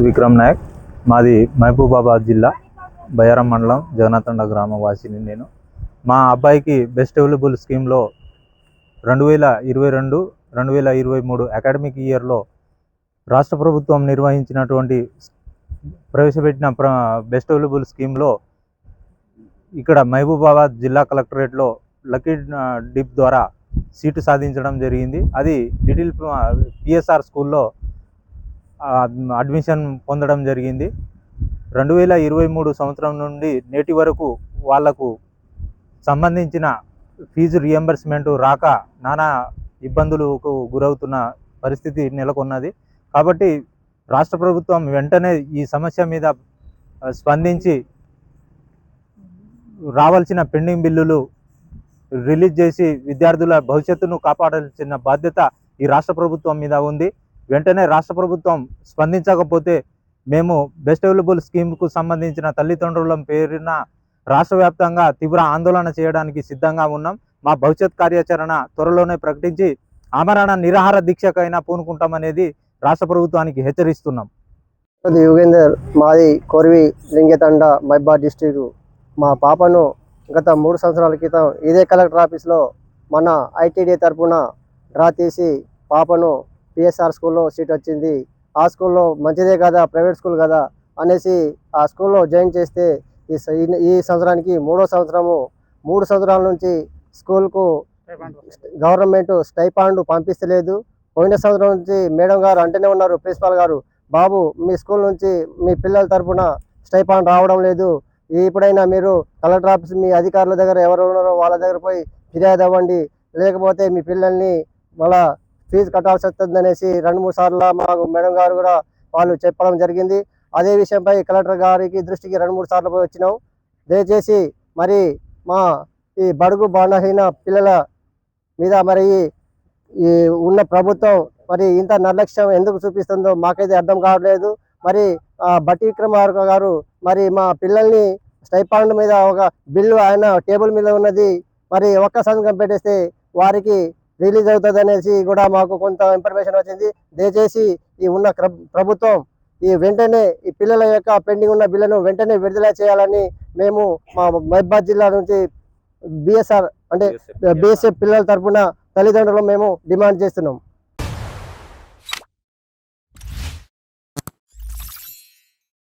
విక్రమ్ నాయక్ మాది మహబూబాబాద్ జిల్లా బయారం మండలం జగన్నాథండ గ్రామ వాసిని నేను. మా అబ్బాయికి బెస్ట్ అవైలబుల్ స్కీమ్లో రెండు వేల ఇరవై రెండు రెండు వేల ఇరవై మూడు అకాడమిక్ ఇయర్లో రాష్ట్ర ప్రభుత్వం నిర్వహించినటువంటి ప్రవేశపెట్టిన ప్ర బెస్ట్ అవైలబుల్ స్కీమ్లో ఇక్కడ మహబూబాబాద్ జిల్లా కలెక్టరేట్లో లక్కీ డిప్ ద్వారా సీటు సాధించడం జరిగింది. అది లిటిల్ పిఎస్ఆర్ స్కూల్లో అడ్మిషన్ పొందడం జరిగింది. రెండు వేల ఇరవై మూడు సంవత్సరం నుండి నేటి వరకు వాళ్ళకు సంబంధించిన ఫీజు రియంబర్స్మెంట్ రాక నానా ఇబ్బందులకు గురవుతున్న పరిస్థితి నెలకొన్నది. కాబట్టి రాష్ట్ర ప్రభుత్వం వెంటనే ఈ సమస్య మీద స్పందించి రావాల్సిన పెండింగ్ బిల్లులు రిలీజ్ చేసి విద్యార్థుల భవిష్యత్తును కాపాడాల్సిన బాధ్యత ఈ రాష్ట్ర ప్రభుత్వం మీద ఉంది. వెంటనే రాష్ట్ర ప్రభుత్వం స్పందించకపోతే మేము బెస్ట్ అవైలబుల్ స్కీమ్కు సంబంధించిన తల్లిదండ్రుల పేరున రాష్ట్ర వ్యాప్తంగా తీవ్ర ఆందోళన చేయడానికి సిద్ధంగా ఉన్నాం. మా భవిష్యత్ కార్యాచరణ త్వరలోనే ప్రకటించి ఆమరణ నిరాహార దీక్షకైనా పూనుకుంటామనేది రాష్ట్ర ప్రభుత్వానికి హెచ్చరిస్తున్నాం. యుగేందర్ మాది కొరివి లింగతండ మైబా డిస్టిక్ మా పాపను గత మూడు సంవత్సరాల క్రితం ఇదే కలెక్టర్ ఆఫీస్లో మన ఐటీడీ తరఫున డ్రా తీసి పాపను పిఎస్ఆర్ స్కూల్లో సీట్ వచ్చింది. ఆ స్కూల్లో మంచిదే కదా ప్రైవేట్ స్కూల్ కదా అనేసి ఆ స్కూల్లో జాయిన్ చేస్తే ఈ ఈ- సంవత్సరానికి మూడో సంవత్సరము మూడు సంవత్సరాల నుంచి స్కూల్కు గవర్నమెంట్ స్టైపాండ్ పంపిస్తలేదు. పోయిన సంవత్సరం నుంచి మేడం గారు అంటేనే ఉన్నారు ప్రిన్సిపాల్ గారు బాబు మీ స్కూల్ నుంచి మీ పిల్లల తరపున స్టైపాండ్ రావడం లేదు. ఇప్పుడైనా మీరు కలెక్టర్ ఆఫీస్ మీ అధికారుల దగ్గర ఎవరు ఉన్నారో వాళ్ళ దగ్గర పోయి ఫిర్యాదు అవ్వండి. లేకపోతే మీ పిల్లల్ని మళ్ళా ఫీజు కట్టాల్సి వస్తుంది అనేసి రెండు మూడు సార్లు మాకు మేడం గారు కూడా వాళ్ళు చెప్పడం జరిగింది. అదే విషయంపై కలెక్టర్ గారికి దృష్టికి రెండు మూడు సార్లు పోయి వచ్చినాం. దయచేసి మరి మా ఈ బడుగు బలహీన పిల్లల మీద మరి ఈ ఉన్న ప్రభుత్వం మరి ఇంత నిర్లక్ష్యం ఎందుకు చూపిస్తుందో మాకైతే అర్థం కావట్లేదు. మరి ఆ బట్టి విక్రమార్క గారు మరి మా పిల్లల్ని స్టైపాండ్ మీద ఒక బిల్లు ఆయన టేబుల్ మీద ఉన్నది. మరి ఒక్క సంతకం పెట్టేస్తే వారికి రిలీజ్ అవుతుంది అనేసి కూడా మాకు కొంత ఇన్ఫర్మేషన్ వచ్చింది. దయచేసి ఈ ఉన్న ప్రభుత్వం ఈ వెంటనే ఈ పిల్లల యొక్క పెండింగ్ ఉన్న బిల్లును వెంటనే విడుదల చేయాలని మేము మా మహబాద్ జిల్లా నుంచి బిఎస్ఆర్ అంటే బిఎస్ఎఫ్ పిల్లల తరపున తల్లిదండ్రులు మేము డిమాండ్ చేస్తున్నాం.